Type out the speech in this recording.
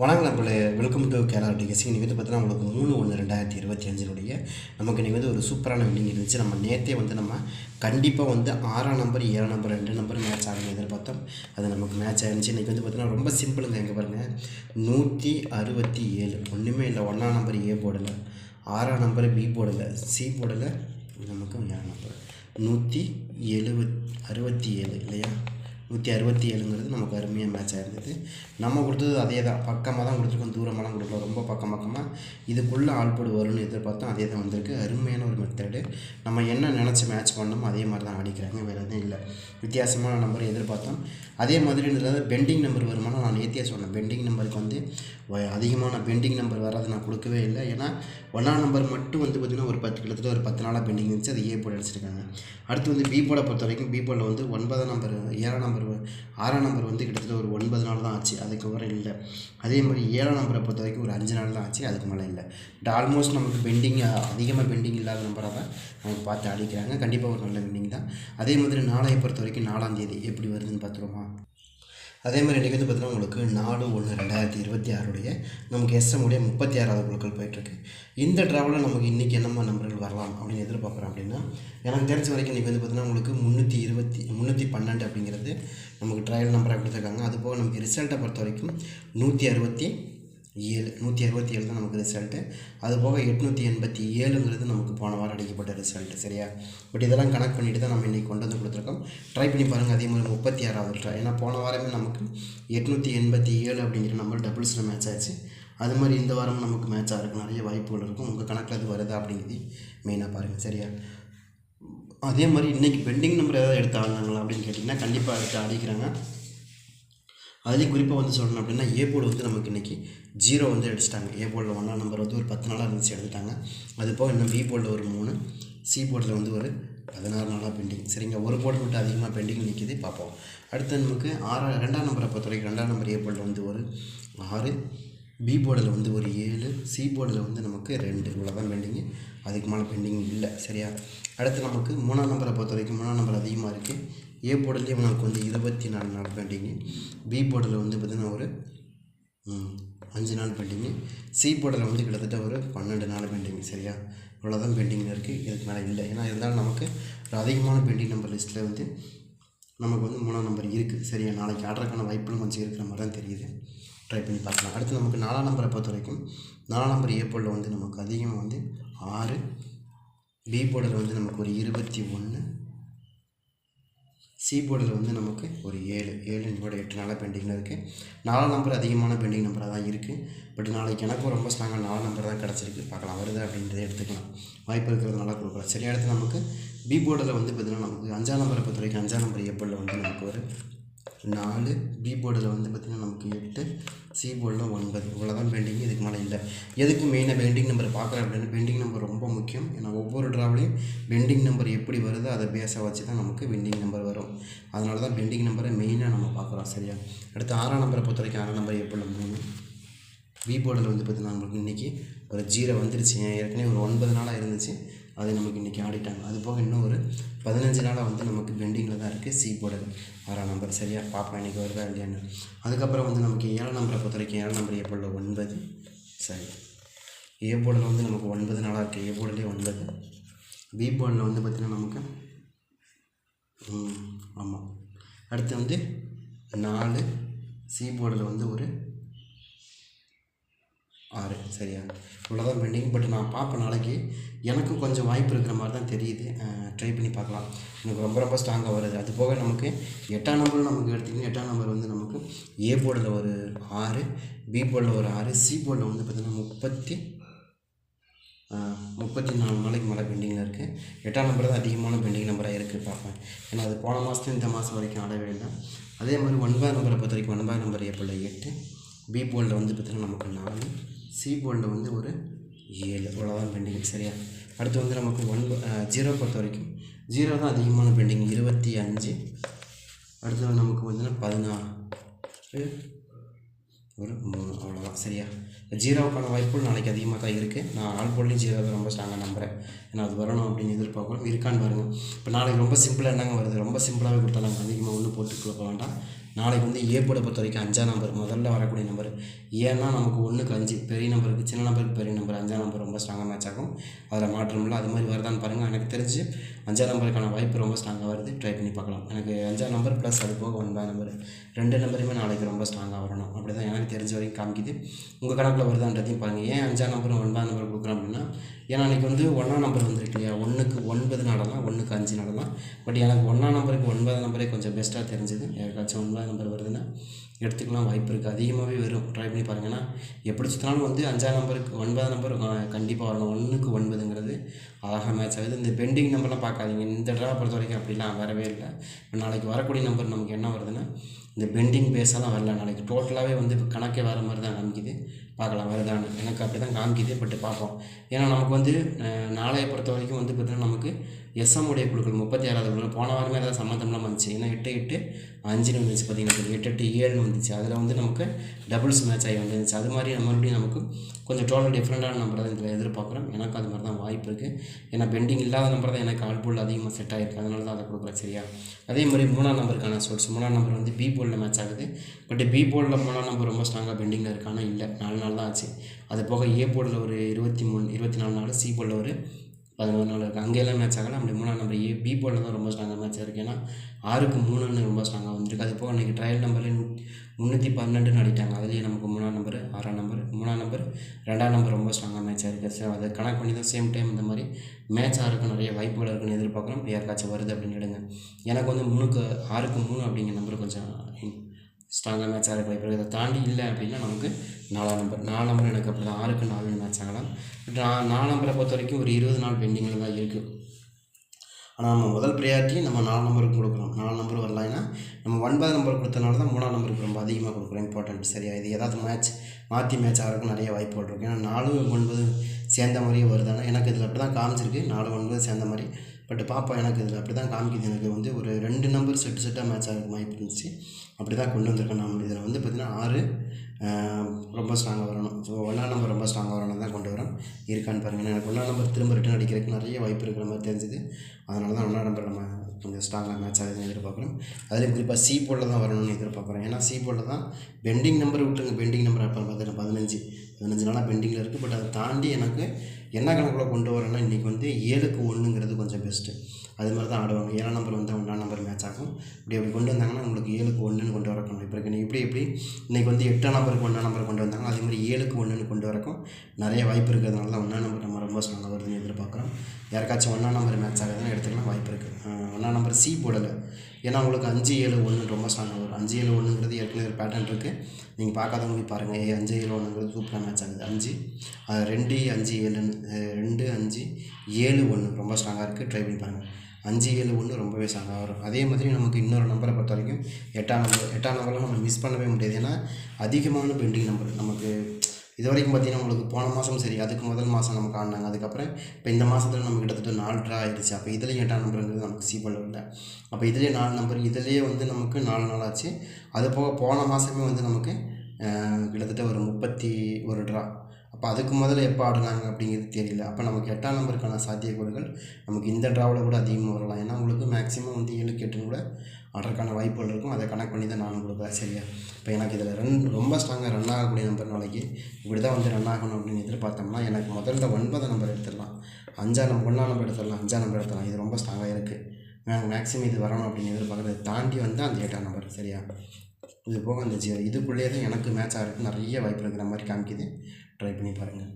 வணக்கம் நம்மளே welcome to Kerala டிகசி இன்றைக்கி வந்து பார்த்தீங்கன்னா உங்களுக்கு மூணு ஒன்று ரெண்டாயிரத்தி இருபத்தி அஞ்சினுடைய நமக்கு இன்றைக்கி வந்து ஒரு சூப்பரான வில்லிங் இருந்துச்சு. நம்ம நேற்றே வந்து நம்ம கண்டிப்பாக வந்து ஆறாம் நம்பர் ஏழாம் நம்பர் ரெண்டு நம்பர் மேட்ச் ஆகணும் எதிர்பார்த்தோம். அது நமக்கு மேட்ச் ஆகிருந்துச்சு இன்றைக்கி வந்து பார்த்தீங்கன்னா ரொம்ப சிம்பிளுங்க எங்கே பாருங்கள் நூற்றி அறுபத்தி ஏழு. ஒன்றுமே இல்லை. ஒன்றாம் நம்பர் ஏ போடலை. ஆறாம் நம்பர் பி போடலை. சி போடலை. நமக்கு ஏழாம் நம்பர் நூற்றி எழுபத் அறுபத்தி ஏழு. இல்லையா? நூற்றி அறுபத்தி ஏழுங்கிறது நமக்கு அருமையாக மேட்ச் ஆயிருந்தது. நம்ம கொடுத்தது அதே தான் பக்கமாக தான் கொடுத்துருக்கோம். தூரமாலாம் கொடுக்கல. ரொம்ப பக்கம் பக்கமாக இதுக்குள்ளே ஆல்போடு வரும்னு எதிர்பார்த்தோம். அதே தான் வந்திருக்கு. அருமையான ஒரு மெத்தடு நம்ம என்ன நினச்சி மேட்ச் பண்ணோமோ அதே மாதிரி தான் அடிக்கிறாங்க வேறு எதுவும் இல்லை. வித்தியாசமான நம்பர் எதிர்பார்த்தோம். அதே மாதிரி இருந்தது பெண்டிங் நம்பர் வருமானம் நான் நேத்தியாக சொன்னேன். பெண்டிங் நம்பருக்கு வந்து வ- அதிகமான பெண்டிங் நம்பர் வராது. நான் கொடுக்கவே இல்லை. ஏன்னா ஒன்றாம் நம்பர் மட்டும் வந்து பார்த்திங்கன்னா ஒரு பத்து கிட்டத்தட்ட ஒரு பத்து நாளாக பெண்டிங் இருந்துச்சு. அது ஏ போட அடிச்சிருக்காங்க. அடுத்து வந்து பி போட பொறுத்த வரைக்கும் பி போர்டில் வந்து ஒன்பதாம் நம்பர் ஏழாம் நம்பர் ஆறாம் நம்பர் வந்து கிட்டத்தட்ட ஒரு ஒன்பது நாள் தான் ஆச்சு. அதுக்கப்புறம் இல்லை. அதே மாதிரி ஏழாம் நம்பரை பொறுத்த வரைக்கும் ஒரு அஞ்சு நாள் தான் ஆச்சு. அதுக்கு மேலே இல்லை. பட் ஆல்மோஸ்ட் நமக்கு பெண்டிங் அதிகமாக பெண்டிங் இல்லாத நம்பராக தான் நமக்கு பார்த்து அடிக்கிறாங்க. கண்டிப்பாக ஒரு நல்ல பெண்டிங் தான். அதே மாதிரி நாளையை பொறுத்த வரைக்கும் நாலாம் தேதி எப்படி வருதுன்னு பார்த்துருவோமா? அதே மாதிரி இன்றைக்கி வந்து பார்த்திங்கன்னா உங்களுக்கு நாலு ஒன்று ரெண்டாயிரத்தி இருபத்தி ஆறுடைய நமக்கு எஸ்எம் உடைய முப்பத்தி ஆறாவது குழுக்கள் போயிட்டுருக்கு. இந்த ட்ராவலில் நமக்கு இன்றைக்கி என்னம்மா நம்பர்கள் வரலாம் அப்படின்னு எதிர்பார்க்குறோம் அப்படின்னா எனக்கு தெரிஞ்ச வரைக்கும் இன்றைக்கி வந்து பார்த்திங்கன்னா உங்களுக்கு முந்நூற்றி இருபத்தி முந்நூற்றி பன்னெண்டு அப்படிங்கிறது நமக்கு ட்ரையல் நம்பராக கொடுத்துருக்காங்க. அது போக நமக்கு ரிசல்ட்டை பொறுத்த வரைக்கும் நூற்றி அறுபத்தி ஏழு நூற்றி அறுபத்தி ஏழு தான் நமக்கு ரிசல்ட்டு அது போக எட்நூற்றி எண்பத்தி ஏழுங்கிறது நமக்கு போன வாரம் அடிக்கப்பட்ட ரிசல்ட்டு சரியா? பட் இதெல்லாம் கனெக்ட் பண்ணிட்டு தான் நம்ம இன்றைக்கி கொண்டு வந்து கொடுத்துருக்கோம். ட்ரை பண்ணி பாருங்கள் அதே மாதிரி முப்பத்தி ஆறாவது ட்ரை ஏன்னா போன வாரமே நமக்கு எட்நூற்றி எண்பத்தி ஏழு அப்படிங்கிற நம்பர் டபுள்ஸில் மேட்ச் ஆச்சு. அது மாதிரி இந்த வாரம் நமக்கு மேட்ச் ஆகிறதுக்கு நிறைய வாய்ப்புகள் இருக்கும். உங்கள் கணக்கில் அது வருதா அப்படிங்கிறது மெயினாக பாருங்கள் சரியா? அதே மாதிரி இன்றைக்கி பெண்டிங் நம்பர் ஏதாவது எடுத்து ஆடினாங்களா அப்படின்னு கேட்டிங்கன்னா கண்டிப்பாக எடுத்து ஆடிக்கிறாங்க. அதுலேயும் குறிப்பாக வந்து சொல்லணும் அப்படின்னா ஏ போர்டு வந்து நமக்கு இன்றைக்கி ஜீரோ வந்து அடிச்சிட்டாங்க ஏ போர்டில் ஒன்றாம் நம்பர் வந்து ஒரு பத்து நாளாக இருந்துச்சு எடுத்துட்டாங்க. அது போக இன்னும் பி போர்டில் ஒரு மூணு சி போர்டில் வந்து ஒரு பதினாறு நாளாக பெண்டிங் சரிங்க ஒரு போர்டு மட்டும் அதிகமாக பெண்டிங் நிற்கிது பார்ப்போம். அடுத்து நமக்கு ஆறா ரெண்டாம் நம்பரை பொறுத்த வரைக்கும் ரெண்டாம் நம்பர் ஏ போர்டில் வந்து ஒரு ஆறு பி போர்டில் வந்து ஒரு ஏழு சி போர்டில் வந்து நமக்கு ரெண்டு. இவ்வளோ தான் பெண்டிங்கு அதுக்கு மேலே பெண்டிங் இல்லை. சரியா? அடுத்து நமக்கு மூணாம் நம்பரை பொறுத்த வரைக்கும் மூணாம் நம்பர் அதிகமாக இருக்குது ஏ போர்டுலேயே நமக்கு வந்து இருபத்தி நாலு நாள் பெயிண்டிங்கு பி போர்டில் வந்து பார்த்திங்கன்னா ஒரு அஞ்சு நாள் பெயிண்டிங்கு சி போர்டில் வந்து கிட்டத்தட்ட ஒரு பன்னெண்டு நாள் பெயிண்டிங் சரியா? இவ்வளோதான் பெயிண்டிங்கில் இருக்குது இதுக்கு மேலே இல்லை. ஏன்னா இருந்தாலும் நமக்கு ஒரு அதிகமான பெயிண்டிங் நம்பர் லிஸ்ட்டில் வந்து நமக்கு வந்து மூணாம் நம்பர் இருக்குது சரியா? நாளைக்கு ஆர்டருக்கான வாய்ப்புகளும் கொஞ்சம் இருக்கிற மாதிரி தான் தெரியுது. ட்ரை பண்ணி பார்க்கலாம். அடுத்து நமக்கு நாலாம் நம்பரை பொறுத்த வரைக்கும் நாலாம் நம்பர் ஏ வந்து நமக்கு அதிகமாக வந்து ஆறு பி போர்டில் வந்து நமக்கு ஒரு இருபத்தி ஒன்று சி போர்டில் வந்து நமக்கு ஒரு ஏழு ஏழு கூட எட்டு நாளாக பெண்டிங்கில் இருக்குது நாலாம் நம்பர் அதிகமான பெண்டிங் நம்பராக தான் இருக்குது பட் நாளைக்கு எனக்கும் ரொம்ப ஸ்ட்ராங்காக நாலு நம்பர் தான் கிடச்சிருக்கு. பார்க்கலாம் வருது அப்படின்றத எடுத்துக்கலாம். வாய்ப்பு இருக்கிறதுனால கொடுக்கலாம். சரி அடுத்து நமக்கு பி போர்டில் வந்து பார்த்திங்கன்னா நமக்கு அஞ்சாம் நம்பரை பொறுத்த வரைக்கும் அஞ்சாம் நம்பர் ஏப்ரலில் வந்து நமக்கு ஒரு நாலு பி போர்டில் வந்து பார்த்திங்கன்னா நமக்கு எட்டு சி போர்டில் ஒன்பது. இவ்வளோதான் பெண்டிங் இதுக்கு மேலே இல்லை. எதுக்கு மெயினாக பெண்டிங் நம்பர் பார்க்குறேன் அப்படின்னா பெண்டிங் நம்பர் ரொம்ப முக்கியம். ஏன்னா ஒவ்வொரு ட்ராவலையும் பெண்டிங் நம்பர் எப்படி வருதோ அதை பேஸாக வச்சு தான் நமக்கு பெண்டிங் நம்பர் வரும். அதனால தான் பெண்டிங் நம்பரை மெயினாக நம்ம பார்க்குறோம் சரியா? அடுத்து ஆறாம் நம்பரை பொறுத்த வரைக்கும் ஆறாம் நம்பர் எப்படி மூணு? பி போர்டில் வந்து பார்த்தீங்கன்னா நம்மளுக்கு இன்றைக்கி ஒரு ஜீரோ வந்துருச்சு. ஏற்கனவே ஒரு ஒன்பது நாளாக இருந்துச்சு. அது நமக்கு இன்றைக்கி ஆடிட்டாங்க அது போக இன்னும் ஒரு பதினஞ்சு நாளாக வந்து நமக்கு பெண்டிங்கில் தான் இருக்குது சி போர்டில் ஆறாம் நம்பர் சரியாக பார்ப்பேன் இன்றைக்கி வருதா இல்லையான்னு அதுக்கப்புறம் வந்து நமக்கு ஏழாம் நம்பரை பொறுத்த வரைக்கும் ஏழாம் நம்பர் ஏ ஒன்பது. சரி. ஏ போர்டில் வந்து நமக்கு ஒன்பது நாளாக இருக்குது ஏ போர்டிலே ஒன்பது. பி போர்டில் வந்து பார்த்திங்கன்னா நமக்கு ஆமாம் அடுத்து வந்து நாலு. சி போர்டில் வந்து ஒரு ஆறு சரியா? இவ்வளோதான் பெண்டிங் பட் நான் பார்ப்பேன் நாளைக்கு. எனக்கும் கொஞ்சம் வாய்ப்பு இருக்கிற மாதிரி தான் தெரியுது. ட்ரை பண்ணி பார்க்கலாம். எனக்கு ரொம்ப ரொம்ப ஸ்ட்ராங்காக வருது. அது போக நமக்கு எட்டாம் நம்பர் நமக்கு எடுத்திங்கன்னா எட்டாம் நம்பர் வந்து நமக்கு ஏ போர்டில் ஒரு ஆறு பி போர்டில் ஒரு ஆறு சி போர்டில் வந்து பார்த்திங்கன்னா முப்பத்தி முப்பத்தி நாலு நாளைக்கு மேலே பெண்டிங்கில் இருக்குது எட்டாம் நம்பர் தான் அதிகமான பெண்டிங் நம்பராக இருக்குது பார்ப்பேன். ஏன்னா அது போன மாதத்துல இந்த மாதம் வரைக்கும் ஆடவே இல்லை. அதே மாதிரி ஒன்பது நம்பரை பொறுத்த வரைக்கும் ஒன்பதாம் நம்பர் ஏப்பிள் எட்டு பி போர்டில் வந்து பார்த்திங்கன்னா நமக்கு நாலு சி போர்டில் வந்து ஒரு ஏழு. அவ்வளோதான் பெண்டிங் சரியா? அடுத்து வந்து நமக்கு ஒன் ஜீரோ பொறுத்த வரைக்கும். ஜீரோ தான் அதிகமான பெண்டிங் இருபத்தி அஞ்சு. அடுத்து நமக்கு வந்து பதினாறு. ஒரு மூணு அவ்வளோதான் சரியா? ஜீரோவுக்கான வாய்ப்புகள் நாளைக்கு அதிகமாக தான் இருக்குது நான் ஆல் போர்ட்லேயும் ஜீரோ தான் ரொம்ப ஸ்ட்ராங்காக நம்புகிறேன் ஏன்னா அது வரணும் அப்படின்னு எதிர்பார்க்கணும். இருக்கான்னு பாருங்கள் இப்போ நாளைக்கு ரொம்ப சிம்பிளாக என்னங்க வருது? ரொம்ப சிம்பிளாகவே கொடுத்தாலும் அதிகமாக ஒன்றும் போட்டு கொடுக்க வேண்டாம். நாளைக்கு வந்து ஏ போர்டை பொறுத்த வரைக்கும் அஞ்சாம் நம்பர் முதல்ல வரக்கூடிய நம்பர் ஏன்னா நமக்கு ஒன்றுக்கு அஞ்சு பெரிய நம்பருக்கு சின்ன நம்பருக்கு பெரிய நம்பர் அஞ்சாம் நம்பர் ரொம்ப ஸ்ட்ராங்காக மேட்ச் ஆகும். அதில் மாற்றமில்ல அது மாதிரி வருதான்னு பாருங்கள் எனக்கு தெரிஞ்சு அஞ்சாம் நம்பருக்கான வாய்ப்பு ரொம்ப ஸ்ட்ராங்காக வருது. ட்ரை பண்ணி பார்க்கலாம். எனக்கு அஞ்சாம் நம்பர் ப்ளஸ் அது போக ஒன்பதாம் நம்பர் ரெண்டு நம்பருமே நாளைக்கு ரொம்ப ஸ்ட்ராங்காக வரணும். அப்படி தான் எனக்கு தெரிஞ்ச வரைக்கும் காமிக்குது. உங்கள் கணக்கில் வருதான்றதையும் பாருங்கள் ஏன் அஞ்சாம் நம்பரும் ஒன்பதாம் நம்பர் கொடுக்குறோம் அப்படின்னா ஏன்னா அன்றைக்கி வந்து ஒன்றாம் நம்பர் வந்திருக்கு இல்லையா? ஒன்றுக்கு ஒன்பது நடலாம் ஒன்றுக்கு அஞ்சு நடலாம். பட் எனக்கு ஒன்றாம் நம்பருக்கு ஒன்பதாம் நம்பரே கொஞ்சம் பெஸ்ட்டாக தெரிஞ்சுது. யாருக்காச்சும் ஒன்பதாம் நம்பர் வருதுன்னா எடுத்துக்கலாம் வாய்ப்பு இருக்குது அதிகமாகவே வரும். ட்ரை பண்ணி பாருங்கன்னா எப்படி சுற்றினாலும் வந்து அஞ்சாம் நம்பருக்கு ஒன்பதாம் நம்பர் கண்டிப்பாக வரணும். ஒன்றுக்கு ஒன்பதுங்கிறது அழகாக மேட்ச் ஆகுது. இந்த பெண்டிங் நம்பர்லாம் பார்க்காதீங்க. இந்த ட்ரா பொறுத்த வரைக்கும் அப்படிலாம் வரவே இல்லை. நாளைக்கு வரக்கூடிய நம்பர் நமக்கு என்ன வருதுன்னா இந்த பெண்டிங் பேஸெல்லாம் வரல. நாளைக்கு டோட்டலாகவே வந்து கணக்கே வர மாதிரி தான் காமிக்குது. பார்க்கலாம் வருதான்னு. எனக்கு அப்படி தான் காமிக்குது பட் பார்ப்போம். ஏன்னா நமக்கு வந்து நாளையை நாளைய பொறுத்த வரைக்கும் வந்து பார்த்திங்கன்னா நமக்கு எஸ்எம் உடைய குழுக்கள் முப்பத்தி ஆறாவது குழுக்கள் போன வாரமே ஏதாவது சம்மந்தம்லாம் வந்துச்சு ஏன்னா எட்டு எட்டு அஞ்சுன்னு வந்துச்சு பார்த்தீங்கன்னா எட்டு எட்டு ஏழுன்னு வந்துச்சு அதில் வந்து நமக்கு டபுள்ஸ் மேட்ச் ஆகி வந்துருந்துச்சு. அது மாதிரி மறுபடியும் நமக்கு கொஞ்சம் டோட்டல் டிஃப்ரெண்ட்டான நம்பர் தான் இதில் எதிர்பார்க்குறோம். எனக்கு அது மாதிரி தான் வாய்ப்பு இருக்குது ஏன்னா பெண்டிங் இல்லாத நம்பர் தான் எனக்கு ஆல்போல் அதிகமாக செட் ஆகிருக்கு அதனால தான் அதை கொடுக்குறேன் சரியா? அதே மாதிரி மூணாம் நம்பருக்கான ஷோட்ஸ் மூணாம் நம்பர் வந்து பி போர்டில் மேட்ச் ஆகுது. பட் பி போலில் மூணாம் நம்பர் ரொம்ப ஸ்ட்ராங்காக பெண்டிங்கில் இருக்கானா இல்லை. நாலு நாள் தான் ஆச்சு. அது போக ஏ போலில் ஒரு இருபத்தி மூணு இருபத்தி நாலு நாள் சி போலில் ஒரு பதினோரு நாள் இருக்குது அங்கெல்லாம் மேட்ச் ஆகல. அப்படி மூணாம் நம்பர் ஏ பி போர்டில் தான் ரொம்ப ஸ்ட்ராங்காக மேட்ச் இருக்குது ஏன்னா ஆறுக்கு மூணுன்னு ரொம்ப ஸ்ட்ராங்காக வந்திருக்கு. அது போக இன்றைக்கி ட்ரையல் நம்பர் முந்நூற்றி பன்னெண்டுன்னு அடிட்டாங்க அதுலேயே நமக்கு மூணாம் நம்பர் ஆறாம் நம்பர் மூணாம் நம்பர் ரெண்டாம் நம்பர் ரொம்ப ஸ்ட்ராங்காக மேட்ச் இருக்குது ஸோ அதை கனெக்ட் பண்ணி தான் சேம் டைம் இந்த மாதிரி மேட்ச் இருக்கும் நிறைய வாய்ப்புகள் இருக்குன்னு எதிர்பார்க்குறோம். யாருக்காச்சும் வருது அப்படின்னு எடுங்க எனக்கு வந்து மூணுக்கு ஆறுக்கு மூணு அப்படிங்கிற நம்பர் கொஞ்சம் ஸ்ட்ராங்காக மேட்ச் ஆகிற வாய்ப்பு இருக்குது அதை தாண்டி இல்லை அப்படின்னா நமக்கு நாலாம் நம்பர் நாலு நம்பர் எனக்கு அப்படி தான் ஆறுக்கு நாலு மேட்ச் ஆகலாம். பட் நான் நாலு நம்பரை பொறுத்த வரைக்கும் ஒரு இருபது நாள் பெண்டிங்கில் தான் இருக்குது ஆனால் நம்ம முதல் ப்ரையாரிட்டி நம்ம நாலு நம்பருக்கு கொடுக்குறோம் நாலு நம்பர் வரலாம் ஏன்னா நம்ம ஒன்பது நம்பர் கொடுத்தனால தான் மூணாம் நம்பருக்கு ரொம்ப அதிகமாக கொடுக்குறோம் இம்பார்ட்டன்ட் சரியா? இது ஏதாவது மேட்ச் மாற்றி மேட்ச் ஆகிறதுக்கு நிறைய வாய்ப்புகள் இருக்குது ஏன்னா நாலு ஒன்பது சேர்ந்த மாதிரியே வருதானா எனக்கு இதில் அப்படி தான் காமிச்சிருக்கு. நாலு ஒன்பது சேர்ந்த மாதிரி பட் பாப்பா எனக்கு இதில் அப்படி தான் காமிக்குது. எனக்கு வந்து ஒரு ரெண்டு நம்பர் செட்டு செட்டாக மேட்ச் ஆகிறதுக்கு வாய்ப்பு இருந்துச்சு. அப்படி தான் கொண்டு வந்திருக்கேன் நம்ம இதில் வந்து பார்த்திங்கன்னா ஆறு ரொம்ப ஸ்ட்ராங்காக வரணும். ஸோ ஒன்றா நம்பர் ரொம்ப ஸ்ட்ராங்காக வரணும் தான் கொண்டு வரோம் இருக்கான்னு பாருங்கள் எனக்கு ஒன்றா நம்பர் திரும்ப ரிட்டன் அடிக்கிறதுக்கு நிறைய வாய்ப்பு இருக்கிற மாதிரி தெரிஞ்சுது. அதனால தான் ஒன்றா நம்பர் நம்ம கொஞ்சம் ஸ்ட்ராங்காக மேட்ச் ஆகுதுன்னு எதிர்பார்க்குறோம். அதில் குறிப்பாக சி போர்டில் தான் வரணும்னு எதிர்பார்க்குறோம். ஏன்னா சி போர்டில் தான் பெண்டிங் நம்பர் விட்டுருங்க. பெண்டிங் நம்பர் அப்போ பார்த்தீங்கன்னா பதினஞ்சு. பதினஞ்சு நாளாக பெண்டிங்கில் இருக்குது பட் அதை தாண்டி எனக்கு என்ன கணக்கில் கொண்டு வரேன்னா இன்றைக்கி வந்து ஏழுக்கு ஒன்றுங்கிறது கொஞ்சம் பெஸ்ட்டு அது மாதிரி தான் ஆடுவாங்க. ஏழாம் நம்பர் வந்து ஒன்றாம் நம்பர் மேட்ச் ஆகும். இப்படி அப்படி கொண்டு வந்தாங்கன்னா உங்களுக்கு ஏழுக்கு ஒன்றுன்னு கொண்டு வரக்கும் இப்போ இருக்கு இப்படி எப்படி இன்றைக்கி வந்து எட்டாம் நம்பருக்கு ஒன்றாம் நம்பர் கொண்டு வந்தாங்க அதே மாதிரி ஏழுக்கு ஒன்றுன்னு கொண்டு வரக்கும். நிறைய வாய்ப்பு இருக்கிறதுனால தான் ஒன்றாம் நம்பர் நம்ம ரொம்ப ஸ்ட்ராங்காக வருதுன்னு எதிர்பார்க்குறோம். யாருக்காச்சும் ஒன்றாம் நம்பர் மேட்ச் ஆகுதுன்னு எடுத்துக்கலாம். வாய்ப்பு இருக்குது ஒன்றாம் நம்பர் சி போடலை. ஏன்னா உங்களுக்கு அஞ்சு ஏழு ஒன்று ரொம்ப ஸ்ட்ராங்காக அஞ்சு ஏழு ஒன்றுங்கிறது ஏற்கனவே ஒரு பேட்டர்ன் இருக்குது நீங்கள் பார்க்காதவங்க போய் பாருங்கள் ஏ அஞ்சு ஏழு ஒன்றுங்கிறது சூப்பராக மேட்ச் ஆகுது. அஞ்சு ரெண்டு அஞ்சு ஏழுன்னு ரெண்டு அஞ்சு ஏழு ஒன்று ரொம்ப ஸ்ட்ராங்காக இருக்குது ட்ரை பண்ணி பாருங்கள் அஞ்சு ஏழு ஒன்று ரொம்பவே ஸ்ட்ராங்காக வரும். அதே மாதிரி நமக்கு இன்னொரு நம்பரை பொறுத்த வரைக்கும் எட்டாம் நம்பர் எட்டாம் நம்பர்லாம் நம்ம மிஸ் பண்ணவே முடியாது. ஏன்னா அதிகமான பெண்டிங் நம்பர் நமக்கு இது வரைக்கும் பார்த்தீங்கன்னா உங்களுக்கு போன மாதம் சரி அதுக்கு முதல் மாதம் நமக்கு ஆடினாங்க அதுக்கப்புறம் இப்போ இந்த மாதத்துல நம்ம கிட்டத்தட்ட நாலு ட்ரா ஆயிடுச்சு. அப்போ இதுலேயும் எட்டாம் நம்பருங்கிறது நமக்கு சீபல் இல்லை. அப்போ இதுலேயே நாலு நம்பர் இதுலேயே வந்து நமக்கு நாலு நாள் ஆச்சு. அது போக போன மாதமே வந்து நமக்கு கிட்டத்தட்ட ஒரு முப்பத்தி ஒரு ட்ரா அப்போ அதுக்கு முதல்ல எப்போ ஆடினாங்க அப்படிங்கிறது தெரியல. அப்போ நமக்கு எட்டாம் நம்பருக்கான சாத்தியக்கூறுகள் நமக்கு இந்த ட்ராவில் கூட அதிகமாக வரலாம். ஏன்னா உங்களுக்கு மேக்ஸிமம் வந்து ஏழு எட்டுன்னு கூட ஆடுறதுக்கான வாய்ப்புகள் இருக்கும். அதை கனெக்ட் பண்ணி தான் நானும் கொடுப்பேன். சரியா? இப்போ எனக்கு இதில் ரன் ரொம்ப ஸ்ட்ராங்காக ரன் ஆகக்கூடிய நம்பர் நாளைக்கு இப்படி தான் வந்து ரன் ஆகணும் அப்படின்னு எதிர்பார்த்தோம்னா எனக்கு முதல்ல ஒன்பதாம் நம்பர் எடுத்துடலாம். அஞ்சாம் நம்பர் ஒன்றாம் நம்பர் எடுத்துடலாம். அஞ்சாம் நம்பர் எடுத்துடலாம். இது ரொம்ப ஸ்ட்ராங்காக இருக்குது மேக்ஸிமம் இது வரணும் அப்படின்னு எதிர்பார்க்குறத தாண்டி வந்து அந்த எட்டாம் நம்பர் சரியா? இது போக அந்த ஜி இதுக்குள்ளேயே தான் எனக்கு மேட்ச் ஆகிறதுக்கு நிறைய வாய்ப்பு இருக்கிற மாதிரி காமிக்குது. ட்ரை பண்ணி பாருங்கள்